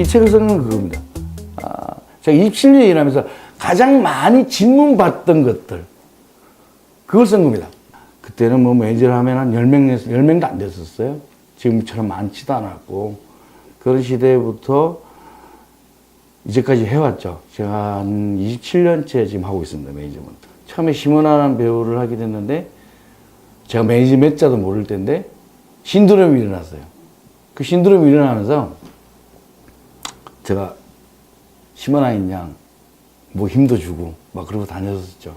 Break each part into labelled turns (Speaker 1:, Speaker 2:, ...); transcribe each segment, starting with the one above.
Speaker 1: 이 책을 쓴건 그겁니다. 아, 제가 27년 일하면서 가장 많이 질문받던 것들, 그걸 쓴 겁니다. 그때는 뭐 매니저를 하면 한 10명, 10명도 안 됐었어요. 지금처럼 많지도 않았고. 그런 시대부터 이제까지 해왔죠. 제가 한 27년째 지금 하고 있습니다, 매니저먼트. 처음에 심은하라는 배우를 하게 됐는데, 제가 매니저 몇 자도 모를 때인데, 신드롬이 일어났어요. 그 신드롬이 일어나면서, 제가 심은하인 양, 뭐 힘도 주고, 막 그러고 다녔었죠.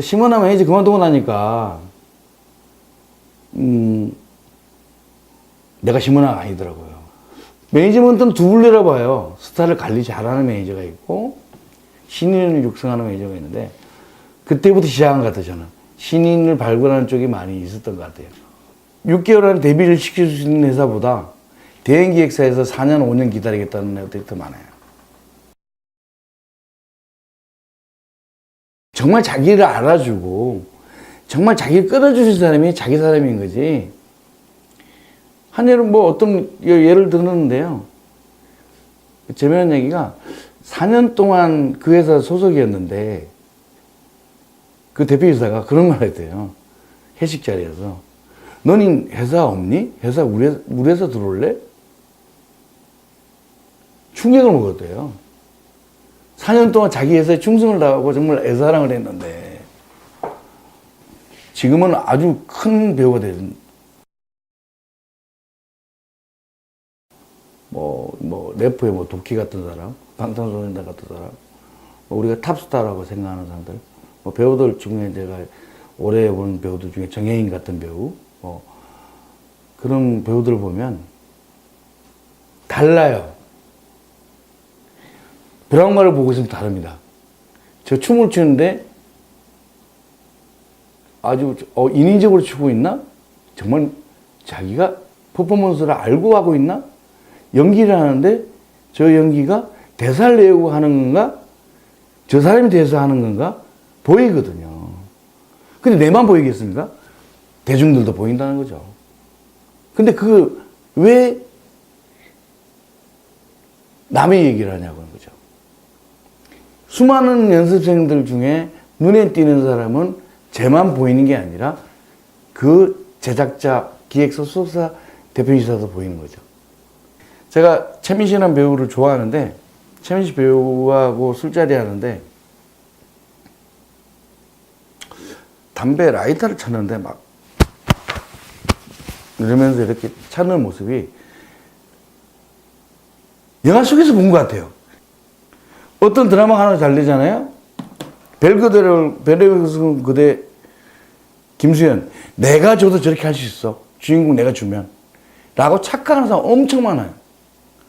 Speaker 1: 심은하 매니저 그만두고 나니까, 음, 내가 심은하가 아니더라고요. 매니지먼트는 두 분류라 봐요. 스타를 관리 잘하는 매니저가 있고, 신인을 육성하는 매니저가 있는데, 그때부터 시작한 것 같아요, 저는. 신인을 발굴하는 쪽이 많이 있었던 것 같아요. 6개월 안에 데뷔를 시킬 수 있는 회사보다 대행 기획사에서 4년, 5년 기다리겠다는 애들이 더 많아요. 정말 자기를 알아주고, 정말 자기를 끌어주신 사람이 자기 사람인 거지. 한 예를 뭐 어떤 예를 들었는데요. 재미난 얘기가 4년 동안 그 회사 소속이었는데 그 대표이사가 그런 말 했대요. 회식 자리에서. 너는 회사 없니? 회사 우리, 우리 회사 들어올래? 충격을 먹었대요. 4년 동안 자기 회사에 충성을 다하고 정말 애사랑을 했는데 지금은 아주 큰 배우가 된 뭐, 뭐, 래퍼의 뭐, 도끼 같은 사람, 방탄소년단 같은 사람, 뭐 우리가 탑스타라고 생각하는 사람들, 뭐, 배우들 중에 제가 오래 본 배우들 중에 정혜인 같은 배우, 뭐, 그런 배우들 보면 달라요. 브라운마를 보고 있으면 다릅니다. 저 춤을 추는데 아주 어, 인위적으로 추고 있나? 정말 자기가 퍼포먼스를 알고 하고 있나? 연기를 하는데 저 연기가 대사를 외우고 하는 건가? 저 사람이 대사 하는 건가? 보이거든요. 근데 내만 보이겠습니까? 대중들도 보인다는 거죠. 근데 그 왜 남의 얘기를 하냐고 하는 거죠. 수많은 연습생들 중에 눈에 띄는 사람은 쟤만 보이는 게 아니라 그 제작자, 기획사, 수석사, 대표이사도 보이는 거죠. 제가 최민식이라는 배우를 좋아하는데 최민식 배우하고 술자리 하는데 담배 라이터를 쳤는데 막 이러면서 이렇게 찾는 모습이 영화 속에서 본 것 같아요. 어떤 드라마 하나 잘 되잖아요. 벨그대로 벨그대로 그대 김수현 내가 줘도 저렇게 할 수 있어. 주인공 내가 주면 라고 착각하는 사람 엄청 많아요.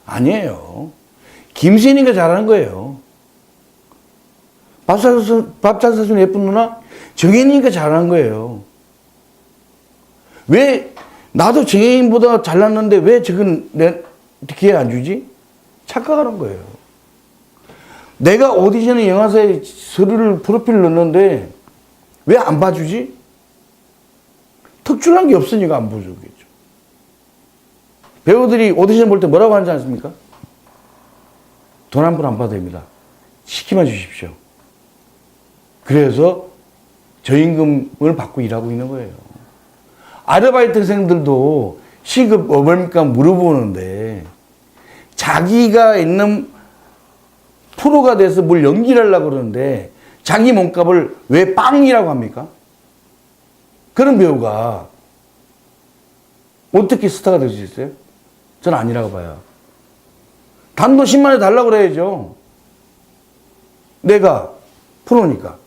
Speaker 1: 아니에요. 김수현이가 잘하는 거예요. 밥잘 사준 예쁜 누나 정혜인이가 잘하는 거예요. 왜 나도 정혜인보다 잘났는데 왜 저건 내 기회 안 주지? 착각하는 거예요. 내가 오디션에 영화사에 서류를 프로필 넣는데 왜 안 봐주지? 특출난 게 없으니까 안 봐주겠죠. 배우들이 오디션 볼 때 뭐라고 하지 않습니까? 돈 한 푼 안 받아야 됩니다. 시키만 주십시오. 그래서 저임금을 받고 일하고 있는 거예요. 아르바이트생들도 시급 얼마입니까 물어보는데 자기가 있는 프로가 돼서 뭘 연기를 하려고 그러는데 자기 몸값을 왜 빵이라고 합니까? 그런 배우가 어떻게 스타가 될 수 있어요? 저는 아니라고 봐요. 단돈 10만 원 달라고 그래야죠. 내가 프로니까.